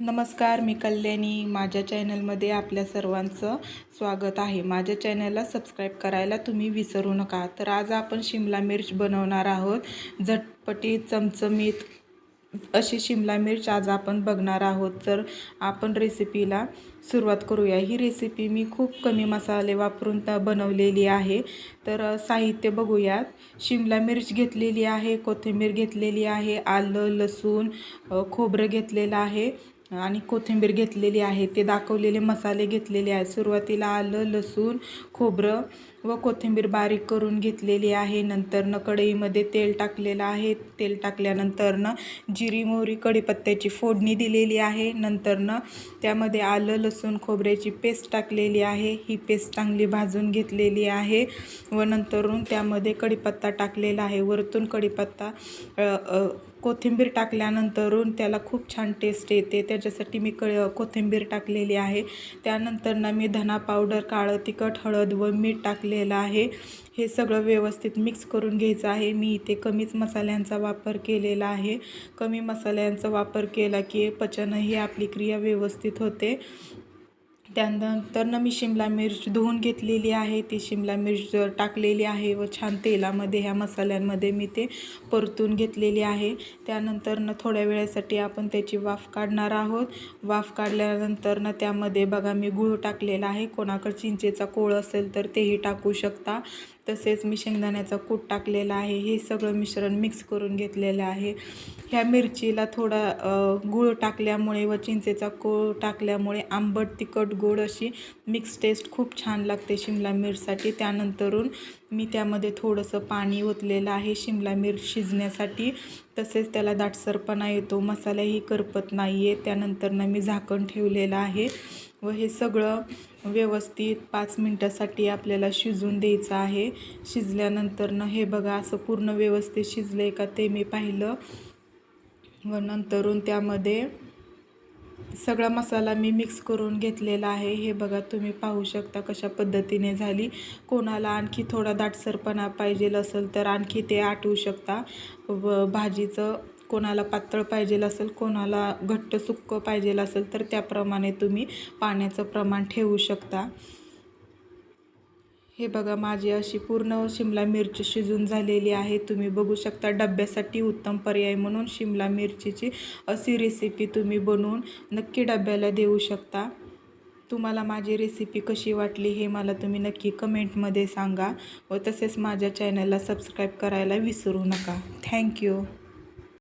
नमस्कार मी कल्याणी. माझ्या चॅनलमध्ये आपल्या सर्वांचं स्वागत आहे. माझ्या चॅनलला सबस्क्राईब करायला तुम्ही विसरू नका. तर आज आपण शिमला मिर्च बनवणार आहोत. झटपटी चमचमीत अशी शिमला मिर्च आज आपण बघणार आहोत. तर आपण रेसिपीला सुरुवात करूया. ही रेसिपी मी खूप कमी मसाले वापरून त बनवलेली आहे. तर साहित्य बघूयात. शिमला मिर्च घेतलेली आहे कोथिंबीर घेतलेली आहे आलं लसूण खोबरं घेतलेलं आहे. आणि कोथिंबीर घेतलेली आहे ते दाखवलेले मसाले घेतलेले आहेत. सुरुवातीला आलं लसूण खोबरं व कोथिंबीर बारीक करून घेतलेली आहे. नंतरनं कढईमध्ये तेल टाकलेलं आहे. तेल टाकल्यानंतरनं जिरी मोहरी कढीपत्त्याची फोडणी दिलेली आहे. नंतरनं त्यामध्ये आलं लसूण खोबऱ्याची पेस्ट टाकलेली आहे. ही पेस्ट चांगली भाजून घेतलेली आहे व नंतरून त्यामध्ये कढीपत्ता टाकलेला आहे. वरतून कढीपत्ता कोथिंबीर टाकल्यानंतरून त्याला खूप छान टेस्ट येते. त्याच्यासाठी मी क कोथिंबीर टाकलेली आहे. त्यानंतर ना मी धना पावडर काळं तिखट हळद व मीठ टाकले टाकलेलं आहे. हे सगळं व्यवस्थित मिक्स करून घ्यायचं आहे. मी इथे कमीच मसाल्यांचा वापर केलेला आहे. कमी मसाल्यांचा वापर केला की पचनही आपली क्रिया व्यवस्थित होते. त्यानंतरनं मी शिमला मिर्च धुवून घेतलेली आहे. ती शिमला मिर्च टाकलेली आहे व छान तेलामध्ये ह्या मसाल्यांमध्ये मी ते परतून घेतलेली आहे. त्यानंतरनं थोड्या वेळासाठी आपण त्याची वाफ काढणार आहोत. वाफ काढल्यानंतरनं त्यामध्ये बघा मी गूळ टाकलेला आहे. कोणाकडे चिंचेचा कोळ असेल तर तेही टाकू शकता. तसेच मी शेंगदाण्याचा कूट टाकलेला आहे. हे सगळं मिश्रण मिक्स करून घेतलेलं आहे. ह्या मिरचीला थोडा गूळ टाकल्यामुळे व चिंचेचा कोळ टाकल्यामुळे आंबट तिखट गोड अशी मिक्स टेस्ट खूप छान लागते शिमला मिरसाठी त्यानंतरून मी त्यामध्ये थोडंसं पाणी ओतलेलं आहे. शिमला मिर्च शिजण्यासाठी तसेच त्याला दाटसरपणा येतो. मसालाही करपत नाही आहे त्यानंतरनं मी झाकण ठेवलेलं आहे. व हे सगळं व्यवस्थित पाच मिनटासाठी आपल्याला शिजून द्यायचं आहे. शिजल्यानंतरनं हे बघा असं पूर्ण व्यवस्थित शिजलं आहे का ते मी पाहिलं. व नंतरून त्यामध्ये सगळा मसाला मी मिक्स करून घेतलेला आहे. हे बघा तुम्ही पाहू शकता कशा पद्धतीने झाली. कोणाला आणखी थोडा दाटसरपणा पाहिजे असेल तर आणखी ते आटवू शकता. व भाजीचं कोणाला पातळ पाहिजे असेल कोणाला घट्ट सुक्क पाहिजे असेल तर त्याप्रमाणे तुम्ही पाण्याचं प्रमाण ठेवू शकता. हे बघा माझी अशी पूर्ण शिमला मिरची शिजून झालेली आहे. तुम्ही बघू शकता डब्यासाठी उत्तम पर्याय म्हणून शिमला मिरचीची अशी रेसिपी तुम्ही बनवून नक्की डब्याला देऊ शकता. तुम्हाला माझी रेसिपी कशी वाटली हे मला तुम्ही नक्की कमेंटमध्ये सांगा व तसेच माझ्या चॅनलला सबस्क्राईब करायला विसरू नका. थँक्यू